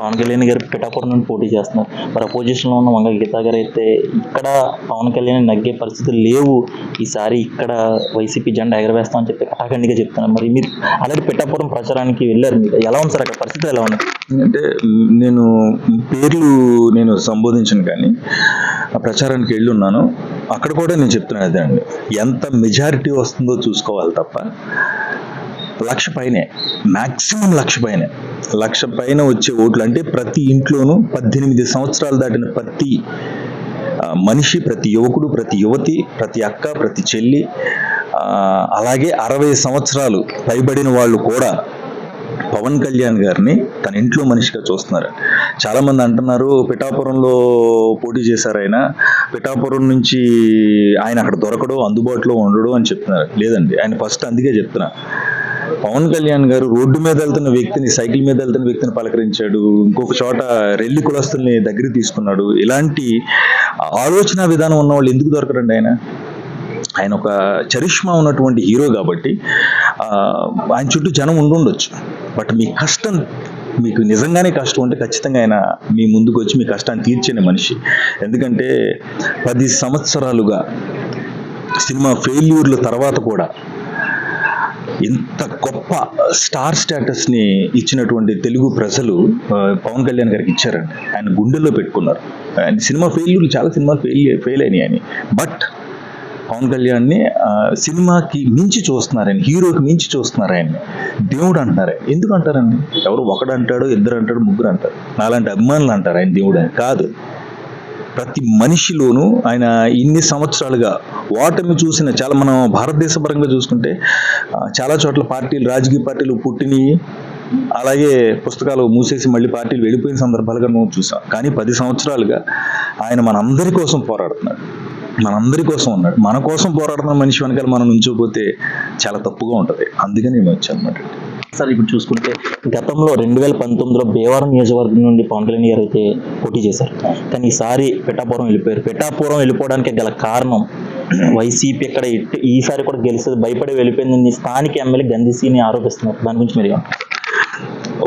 పవన్ కళ్యాణ్ గారు పిఠాపురం నుండి పోటీ చేస్తున్నారు. మరి అపోజిషన్లో ఉన్న వంగ గీతా గారు అయితే ఇక్కడ పవన్ కళ్యాణ్ నగ్గే పరిస్థితులు లేవు. ఈసారి ఇక్కడ వైసీపీ జెండా ఎగరవేస్తామని చెప్పి కటాఖండిగా చెప్తున్నారు. మరి మీరు అలాగే పిఠాపురం ప్రచారానికి వెళ్ళారు మీరు. ఎలా ఉంది సార్ అక్కడ పరిస్థితులు ఎలా ఉన్నాయి? అంటే నేను పేర్లు నేను సంబోధించను కానీ ఆ ప్రచారానికి వెళ్ళి ఉన్నాను అక్కడ కూడా నేను చెప్తున్నాను అదే అండి. ఎంత మెజారిటీ వస్తుందో చూసుకోవాలి తప్ప లక్ష పైనే మ్యాక్సిమం లక్ష పైనే. లక్ష పైన వచ్చే ఓట్లు అంటే ప్రతి ఇంట్లోనూ పద్దెనిమిది సంవత్సరాలు దాటిన ప్రతి మనిషి ప్రతి యువకుడు ప్రతి యువతి ప్రతి అక్క ప్రతి చెల్లి అలాగే అరవై సంవత్సరాలు పైబడిన వాళ్ళు కూడా పవన్ కళ్యాణ్ గారిని తన ఇంట్లో మనిషిగా చూస్తున్నారు. చాలామంది అంటున్నారు పిఠాపురంలో పోటీ చేశారు ఆయన. పిఠాపురం నుంచి ఆయన అక్కడ దొరకడు అందుబాటులో ఉండడు అని చెప్తున్నారు. లేదండి ఆయన ఫస్ట్ అందుకే చెప్తున్నా. పవన్ కళ్యాణ్ గారు రోడ్డు మీద వెళ్తున్న వ్యక్తిని సైకిల్ మీద వెళ్తున్న వ్యక్తిని పలకరించాడు. ఇంకొక చోట రెల్లి కులస్తుల్ని దగ్గరికి తీసుకున్నాడు. ఇలాంటి ఆలోచన విధానం ఉన్న వాళ్ళు ఎందుకు దొరకరండి ఆయన? ఆయన ఒక చరిష్మా ఉన్నటువంటి హీరో కాబట్టి ఆయన చుట్టూ జనం ఉండుండొచ్చు బట్ మీ కష్టం మీకు నిజంగానే కష్టం ఉంటే ఖచ్చితంగా ఆయన మీ ముందుకు వచ్చి మీ కష్టాన్ని తీర్చని మనిషి. ఎందుకంటే పది సంవత్సరాలుగా సినిమా ఫెయిల్యూర్ల తర్వాత కూడా ఇంత గొప్ప స్టార్ స్టేటస్ని ఇచ్చినటువంటి తెలుగు ప్రజలు పవన్ కళ్యాణ్ గారికి ఇచ్చారండి. ఆయన గుండెల్లో పెట్టుకున్నారు. ఆయన సినిమా ఫెయిల్ చాలా సినిమాలు ఫెయిల్ ఫెయిల్ అయినాయి అని బట్ పవన్ కళ్యాణ్ని సినిమాకి మించి చూస్తున్నారు ఆయన హీరోకి మించి చూస్తున్నారు ఆయన్ని దేవుడు అంటున్నారు ఎందుకు అంటారండి? ఎవరు ఒకడు అంటాడు ఇద్దరు అంటాడు ముగ్గురు అంటారు నాలాంటి అభిమానులు అంటారు ఆయన దేవుడు అని కాదు. ప్రతి మనిషిలోనూ ఆయన ఇన్ని సంవత్సరాలుగా ఓటమి చూసిన చాలా మనం భారతదేశ పరంగా చూసుకుంటే చాలా చోట్ల పార్టీలు రాజకీయ పార్టీలు పుట్టినవి అలాగే పుస్తకాలు మూసేసి మళ్ళీ పార్టీలు వెళ్ళిపోయిన సందర్భాలుగా మనం చూసాం. కానీ పది సంవత్సరాలుగా ఆయన మనందరి కోసం పోరాడుతున్నాడు. మనందరి కోసం ఉన్నాడు. మన కోసం పోరాడుతున్న మనిషి వెనకాల మనం నుంచోపోతే చాలా తప్పుగా ఉంటుంది. అందుకని నేను వచ్చాను అన్నమాట. సార్ ఇప్పుడు చూసుకుంటే గతంలో రెండు వేల పంతొమ్మిదిలో భీమవరం నియోజకవర్గం నుండి పవన్ కళ్యాణ్ గారు అయితే పోటీ చేశారు. కానీ ఈసారి పిఠాపురం వెళ్ళిపోయారు. పిఠాపురం వెళ్ళిపోవడానికి గల కారణం వైసీపీ ఇక్కడ ఈసారి కూడా గెలిస్తే భయపడి వెళ్ళిపోయిందని స్థానిక ఎమ్మెల్యే గంధిసీని ఆరోపిస్తున్నారు. దాని గురించి మీరు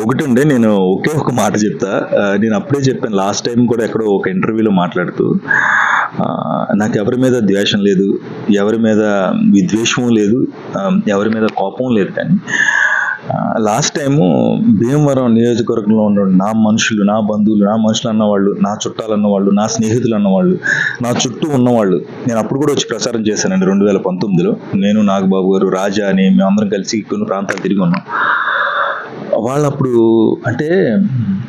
ఒకటి ఉండే నేను ఒకే ఒక మాట చెప్తా. నేను అప్పుడే చెప్పాను లాస్ట్ టైం కూడా ఎక్కడో ఒక ఇంటర్వ్యూలో మాట్లాడుతూ నాకు ఎవరి మీద ద్వేషం లేదు ఎవరి మీద విద్వేషం లేదు ఎవరి మీద కోపం లేదు కానీ లాస్ట్ టైము భీమవరం నియోజకవర్గంలో ఉన్న నా మనుషులు నా బంధువులు నా మనుషులు అన్నవాళ్ళు నా చుట్టాలు అన్నవాళ్ళు నా స్నేహితులు అన్నవాళ్ళు నా చుట్టూ ఉన్నవాళ్ళు నేను అప్పుడు కూడా వచ్చి ప్రచారం చేశానండి రెండు వేల పంతొమ్మిదిలో. నేను నాగబాబు గారు రాజా అని మేమందరం కలిసి కొన్ని ప్రాంతాలు తిరిగి ఉన్నాం. వాళ్ళు అప్పుడు అంటే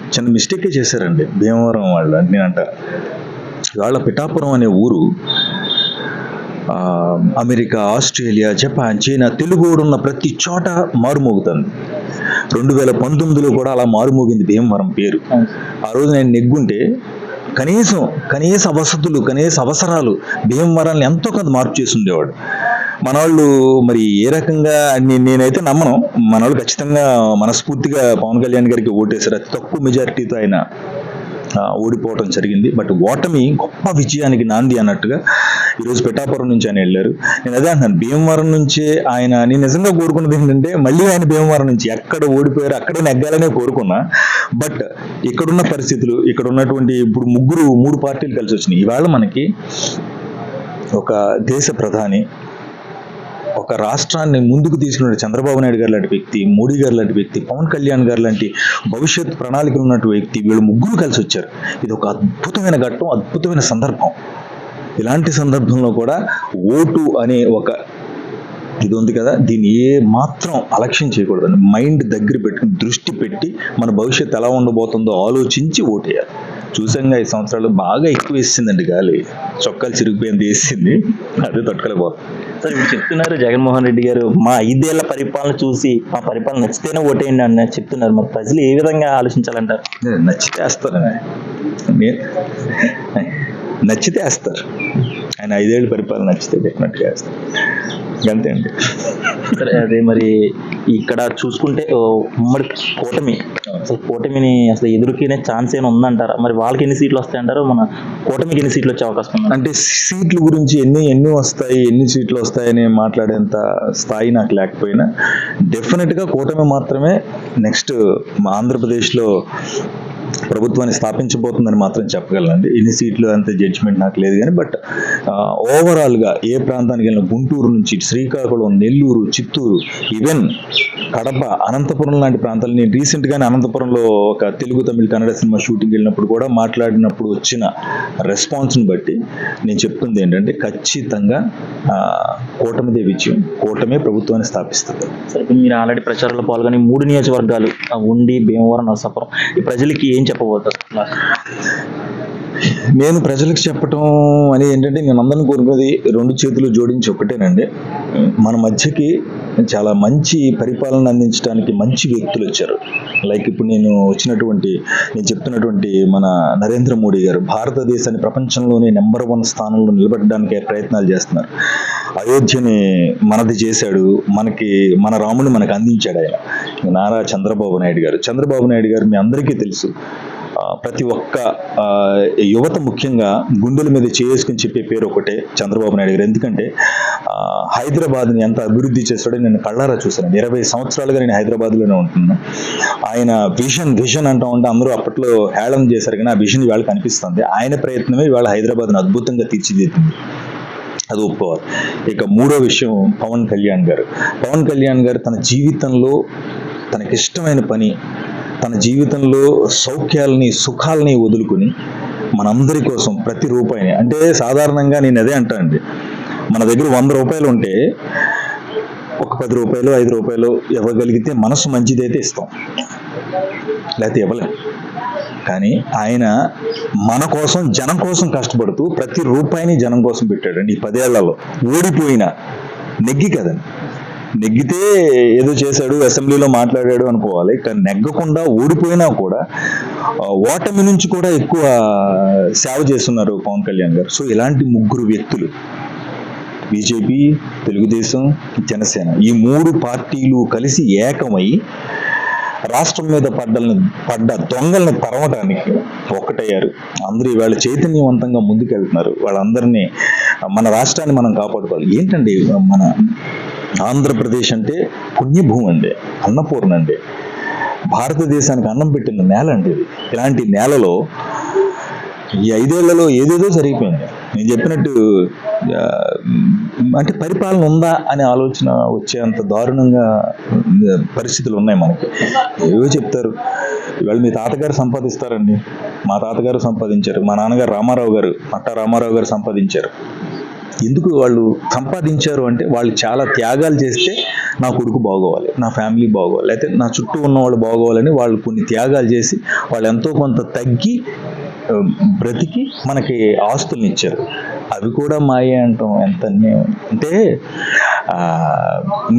చిన్న మిస్టేకే చేశారండి. భీమవరం వాళ్ళు అంటే నేను అంట వాళ్ళ పిఠాపురం అనే ఊరు America Australia Japan China Telugu ఉన్న ప్రతి చోట మారుమోగుతుంది. రెండు వేల పంతొమ్మిదిలో కూడా అలా మారుమోగింది భీమవరం పేరు. ఆ రోజు నేను నెగ్గుంటే కనీసం కనీస వసతులు కనీస అవసరాలు భీమవరాన్ని ఎంతో కొంత మార్పు చేసి ఉండేవాడు మన వాళ్ళు మరి ఏ రకంగా నేనైతే నమ్మను. మన వాళ్ళు ఖచ్చితంగా మనస్ఫూర్తిగా పవన్ కళ్యాణ్ గారికి ఓటేశారు. అతి తక్కువ మెజారిటీతో ఆయన ఓడిపోవడం ఓడిపోవటం జరిగింది. బట్ ఓటమి గొప్ప విజయానికి నాంది అన్నట్టుగా ఈరోజు పిఠాపురం నుంచి ఆయన వెళ్ళారు. నేను అదే అంటున్నాను. భీమవరం నుంచే ఆయన నేను నిజంగా కోరుకున్నది ఏంటంటే మళ్ళీ ఆయన భీమవరం నుంచి ఎక్కడ ఓడిపోయారు అక్కడే నెగ్గాలనే కోరుకున్నా. బట్ ఇక్కడున్న పరిస్థితులు ఇక్కడ ఉన్నటువంటి ఇప్పుడు ముగ్గురు మూడు పార్టీలు కలిసి వచ్చినాయి. ఇవాళ మనకి ఒక దేశ ప్రధాని ఒక రాష్ట్రాన్ని ముందుకు తీసుకున్న చంద్రబాబు నాయుడు గారు లాంటి వ్యక్తి మోడీ గారు లాంటి వ్యక్తి పవన్ కళ్యాణ్ గారు లాంటి భవిష్యత్ ప్రణాళికలు ఉన్నటువంటి వ్యక్తి వీళ్ళు ముగ్గురు కలిసి వచ్చారు. ఇది ఒక అద్భుతమైన ఘట్టం అద్భుతమైన సందర్భం. ఇలాంటి సందర్భంలో కూడా ఓటు అనే ఒక ఇది ఉంది కదా దీన్ని ఏ మాత్రం అలక్ష్యం చేయకూడదు మైండ్ దగ్గర పెట్టుకుని దృష్టి పెట్టి మన భవిష్యత్తు ఎలా ఉండబోతుందో ఆలోచించి ఓటేయాలి. చూసాంగా ఈ సంవత్సరాలు బాగా ఎక్కువ వేసిందండి గాలి. చొక్కాలు చిరిగిపోయింది వేసింది. అదే తట్టుకోలేకపోతుంది సార్ ఇప్పుడు చెప్తున్నారు జగన్మోహన్ రెడ్డి గారు మా ఐదేళ్ళ పరిపాలన చూసి మా పరిపాలన నచ్చితేనే ఓటేయండి అని చెప్తున్నారు. మరి ప్రజలు ఏ విధంగా ఆలోచించాలంటారు? నచ్చితే వేస్తారని నచ్చితే వేస్తారు. ఆయన ఐదేళ్ళు పరిపాలన నచ్చితే డెఫినెట్గా వేస్తారు. అంతే అండి. సరే అదే మరి ఇక్కడ చూసుకుంటే ఉమ్మడి కూటమి. అసలు కూటమిని అసలు ఎదురుకినే ఛాన్స్ ఏమైనా ఉందంటారా? మరి వాళ్ళకి ఎన్ని సీట్లు వస్తాయంటారు మన కూటమికి ఎన్ని సీట్లు వచ్చే అవకాశం ఉంది అంటే సీట్ల గురించి ఎన్ని ఎన్ని వస్తాయి ఎన్ని సీట్లు వస్తాయని మాట్లాడేంత స్థాయి నాకు లేకపోయినా డెఫినెట్గా కూటమి మాత్రమే నెక్స్ట్ ఆంధ్రప్రదేశ్లో ప్రభుత్వాన్ని స్థాపించబోతుందని మాత్రం చెప్పగలండి ఎన్ని సీట్లు అంత జడ్జిమెంట్ నాకు లేదు కానీ బట్ ఓవరాల్గా ఏ ప్రాంతానికి వెళ్ళిన గుంటూరు నుంచి శ్రీకాకుళం నెల్లూరు చిత్తూరు ఈవెన్ కడప అనంతపురం లాంటి ప్రాంతాలు నేను రీసెంట్గానే అనంతపురంలో ఒక తెలుగు తమిళ కన్నడ సినిమా షూటింగ్ వెళ్ళినప్పుడు కూడా మాట్లాడినప్పుడు వచ్చిన రెస్పాన్స్ని బట్టి నేను చెప్తుంది ఏంటంటే ఖచ్చితంగా కూటమిదే విజయం. కూటమే ప్రభుత్వాన్ని స్థాపిస్తుంది. సరే మీరు ఆల్రెడీ ప్రచారంలో పాల్గొని మూడు నియోజకవర్గాలు ఉండి భీమవరం నరసాపురం ఈ ప్రజలకి ఏం ఏం చెప్పబోతారు Last. నేను ప్రజలకు చెప్పటం అని ఏంటంటే నేను అందరిని కోరుకునేది రెండు చేతులు జోడించి ఒకటేనండి. మన మధ్యకి చాలా మంచి పరిపాలన అందించడానికి మంచి వ్యక్తులు వచ్చారు. లైక్ ఇప్పుడు నేను వచ్చినటువంటి నేను చెప్తున్నటువంటి మన నరేంద్ర మోడీ గారు భారతదేశాన్ని ప్రపంచంలోనే నెంబర్ వన్ స్థానంలో నిలబెట్టడానికి ప్రయత్నాలు చేస్తున్నారు. అయోధ్యని మనది చేశాడు మనకి మన రాముని మనకు అందించాడు ఆయన. నారా చంద్రబాబు నాయుడు గారు. చంద్రబాబు నాయుడు గారు మీ అందరికీ తెలుసు. ప్రతి ఒక్క యువత ముఖ్యంగా గుండెల మీద చేసుకుని చెప్పే పేరు ఒకటే చంద్రబాబు నాయుడు గారు. ఎందుకంటే హైదరాబాద్ని ఎంత అభివృద్ధి చేస్తాడో నేను కళ్ళారా చూశాను ఇరవై సంవత్సరాలుగా నేను హైదరాబాద్లోనే ఉంటున్నాను. ఆయన విజన్ విజన్ అంటూ ఉంటే అందరూ అప్పట్లో హేళన చేశారు కానీ ఆ విజన్ ఇవాళ కనిపిస్తుంది. ఆయన ప్రయత్నమే ఇవాళ హైదరాబాద్ను అద్భుతంగా తీర్చిదిద్దింది. అది ఒప్పుకోవాలి. ఇక మూడో విషయం పవన్ కళ్యాణ్ గారు. పవన్ కళ్యాణ్ గారు తన జీవితంలో తనకిష్టమైన పని తన జీవితంలో సౌఖ్యాలని సుఖాలని వదులుకొని మనందరి కోసం ప్రతి రూపాయిని అంటే సాధారణంగా నేను అదే అంటానండి. మన దగ్గర వంద రూపాయలు ఉంటే ఒక పది రూపాయలు ఐదు రూపాయలు ఇవ్వగలిగితే మనసు మంచిదైతే ఇస్తాం. లేకపోతే ఇవ్వలేం. కానీ ఆయన మన కోసం జనం కోసం కష్టపడుతూ ప్రతి రూపాయిని జనం కోసం పెట్టాడండి ఈ పదేళ్ళలో. ఓడిపోయిన నెగ్గి కదండి. నెగ్గితే ఏదో చేశాడు అసెంబ్లీలో మాట్లాడాడు అనుకోవాలి. కానీ నెగ్గకుండా ఓడిపోయినా కూడా ఓటమి నుంచి కూడా ఎక్కువ సేవ చేస్తున్నారు పవన్ కళ్యాణ్ గారు. సో ఇలాంటి ముగ్గురు వ్యక్తులు బీజేపీ తెలుగుదేశం జనసేన ఈ మూడు పార్టీలు కలిసి ఏకమై రాష్ట్రం మీద పడ్డల్ని పడ్డ దొంగల్ని తరవటానికి ఒక్కటయ్యారు. అందరూ ఇవాళ చైతన్యవంతంగా ముందుకెళ్తున్నారు. వాళ్ళందరినీ మన రాష్ట్రాన్ని మనం కాపాడుకోవాలి. ఏంటండి మన ఆంధ్రప్రదేశ్ అంటే పుణ్యభూమి అండి అన్నపూర్ణ అండి. భారతదేశానికి అన్నం పెట్టిన నేల అండి ఇది. ఇలాంటి నేలలో ఈ ఐదేళ్ళలో ఏదేదో జరిగిపోయింది. నేను చెప్పినట్టు అంటే పరిపాలన ఉందా అనే ఆలోచన వచ్చేంత దారుణంగా పరిస్థితులు ఉన్నాయి మనకి. ఏవో చెప్తారు ఇవాళ మీ తాతగారు సంపాదిస్తారండి. మా తాతగారు సంపాదించారు మా నాన్నగారు రామారావు గారు మట్టా రామారావు గారు సంపాదించారు. ఎందుకు వాళ్ళు సంపాదించారు అంటే వాళ్ళు చాలా త్యాగాలు చేస్తే నా కొడుకు బాగోవాలి నా ఫ్యామిలీ బాగోవాలి అయితే నా చుట్టూ ఉన్న వాళ్ళు బాగోవాలని వాళ్ళు కొన్ని త్యాగాలు చేసి వాళ్ళు ఎంతో కొంత తగ్గి బ్రతికి మనకి ఆస్తుల్ని ఇచ్చారు. అవి కూడా మాయే అంటాం ఎంత అంటే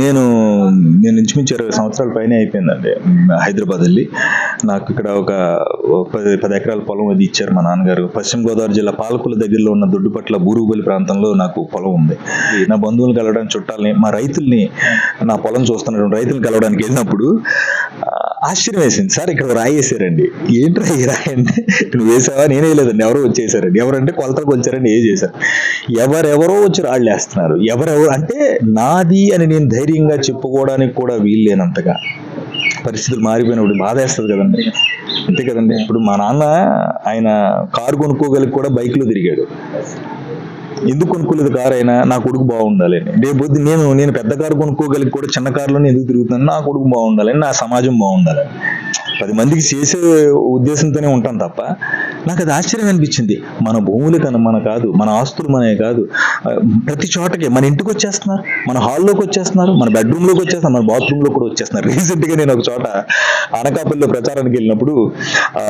నేను నేను ఇంచుమించు ఇరవై సంవత్సరాల పైన అయిపోయిందండి హైదరాబాద్ వెళ్ళి. నాకు ఇక్కడ ఒక పది పది ఎకరాల పొలం అది ఇచ్చారు మా నాన్నగారు. పశ్చిమ గోదావరి జిల్లా పాలకుల దగ్గరలో ఉన్న దొడ్డుపట్ల బూరుగుబలి ప్రాంతంలో నాకు పొలం ఉంది. నా బంధువులు కలవడానికి చుట్టాలని మా రైతుల్ని నా పొలం చూస్తున్నటువంటి రైతులు కలవడానికి వెళ్ళినప్పుడు ఆశ్చర్యం వేసింది. సార్ ఇక్కడ రాయి వేసారండి ఏంటి రాయి అంటే? నువ్వు వేసావా? నేనే లేదండి ఎవరో వచ్చేసారండి. ఎవరంటే కొలతలకు వచ్చారండి ఏ చేశారు? ఎవరెవరో వచ్చి రాళ్ళు వేస్తున్నారు. ఎవరెవరు అంటే నాది అని నేను ధైర్యంగా చెప్పుకోవడానికి కూడా వీల్లేనంతగా పరిస్థితులు మారిపోయినప్పుడు బాధ వేస్తుంది కదండి. అంతే కదండి. ఇప్పుడు మా నాన్న ఆయన కారు కొనుక్కోగలిగి కూడా బైక్లో తిరిగాడు. ఎందుకు కొనుక్కోలేదు కారు అయినా? నా కొడుకు బాగుండాలి అని రేపు నేను నేను పెద్ద కారు కొనుక్కోగలిగి కూడా చిన్న కారులోనే ఎందుకు తిరుగుతున్నాను? నా కొడుకు బాగుండాలని నా సమాజం బాగుండాలని. పది మందికి చేసే ఉద్దేశంతోనే ఉంటాను తప్ప నాకు అది ఆశ్చర్యం అనిపించింది. మన భూములు కను మన కాదు మన ఆస్తులు మనమే కాదు. ప్రతి చోటకి మన ఇంటికి వచ్చేస్తున్నారు మన హాల్లోకి వచ్చేస్తున్నారు మన బెడ్రూమ్లోకి వచ్చేస్తున్నారు మన బాత్రూంలో కూడా వచ్చేస్తున్నారు. రీసెంట్గా నేను ఒక చోట అనకాపల్లిలో ప్రచారానికి వెళ్ళినప్పుడు ఆ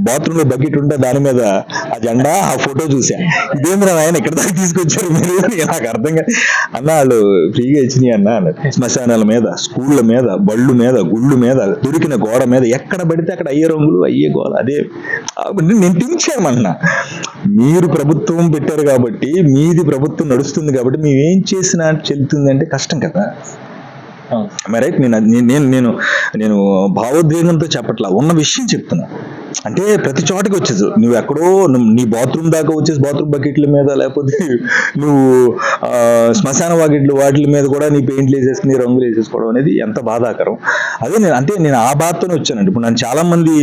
బాత్రూంలో బకెట్ ఉంటే దాని మీద ఆ జెండా ఆ ఫోటో చూసా. ఇదేంద్ర ఆయన ఇక్కడ దాకా తీసుకొచ్చారు మీరు? అని నాకు అర్థం కాదు. అన్న వాళ్ళు ఫ్రీగా ఇచ్చినాయి అన్న శ్మశానాల మీద స్కూళ్ళ మీద బళ్ళు మీద గుళ్ళు మీద దొరికిన గోడ మీద ఎక్కడ పడితే అక్కడ అయ్యే రంగులు అయ్యే గోడ అదే. ఆ, నేను తించామన్నా మీరు ప్రభుత్వం పెట్టారు కాబట్టి మీది ప్రభుత్వం నడుస్తుంది కాబట్టి మేము ఏం చేసినా చెల్లుతుంది అంటే కష్టం కదా. రైట్ నేను నేను నేను నేను భావోద్వేగంతో చెప్పట్లా. ఉన్న విషయం చెప్తున్నా. అంటే ప్రతి చోటకి వచ్చేది. నువ్వు ఎక్కడో నీ బాత్రూమ్ దాకా వచ్చేసి బాత్రూమ్ బకెట్ల మీద లేకపోతే నువ్వు ఆ, శ్మశాన వాకిట్లు వాటి మీద కూడా నీ పెయింట్లు వేసేసుకుని రంగులు వేసేసుకోవడం అనేది ఎంత బాధాకరం. అదే నేను అంటే నేను ఆ బాధతోనే వచ్చానండి. ఇప్పుడు నన్ను చాలా మంది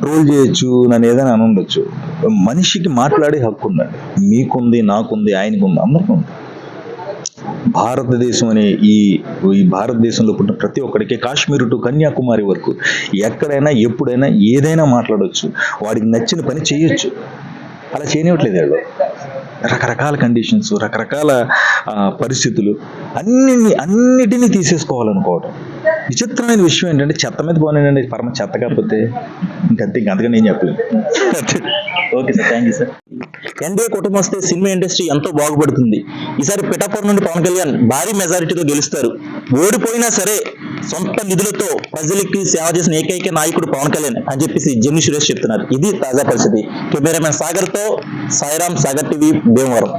ట్రోల్ చేయొచ్చు నన్ను ఏదైనా అని ఉండొచ్చు మనిషికి మాట్లాడే హక్కు ఉందండి. మీకుంది నాకుంది ఆయనకు ఉంది అందరికీ ఉంది భారతదేశం అనే ఈ ఈ భారతదేశంలో పుట్టిన ప్రతి ఒక్కడికి కాశ్మీర్ టు కన్యాకుమారి వరకు ఎక్కడైనా ఎప్పుడైనా ఏదైనా మాట్లాడవచ్చు వాడికి నచ్చిన పని చేయొచ్చు. అలా చేయనివ్వట్లేదు వాళ్ళు. రకరకాల కండిషన్స్ రకరకాల పరిస్థితులు అన్ని అన్నిటినీ తీసేసుకోవాలనుకోవటం. విచిత్రమైన విషయం ఏంటంటే చెత్త మీద పోనండి పరమ చెత్త కాకపోతే ఇంకంతే ఇంకంతగా నేను చెప్పలేదు. Okay sir thank you sir NDA కుటుంబం వస్తే సినిమా ఇండస్ట్రీ ఎంతో బాగుపడుతుంది. ఈసారి పిఠాపురం నుండి పవన్ కళ్యాణ్ భారీ మెజారిటీతో గెలుస్తారు. ఓడిపోయినా సరే సొంత నిధులతో ప్రజలకి సేవ చేసిన ఏకైక నాయకుడు పవన్ కళ్యాణ్ అని చెప్పేసి జమ్మి సురేష్ చెప్తున్నారు. ఇది తాజా పరిస్థితి. కెమెరామెన్ సాగర్తో సాయిరామ్ సాగర్ టీవీ భీమవరం.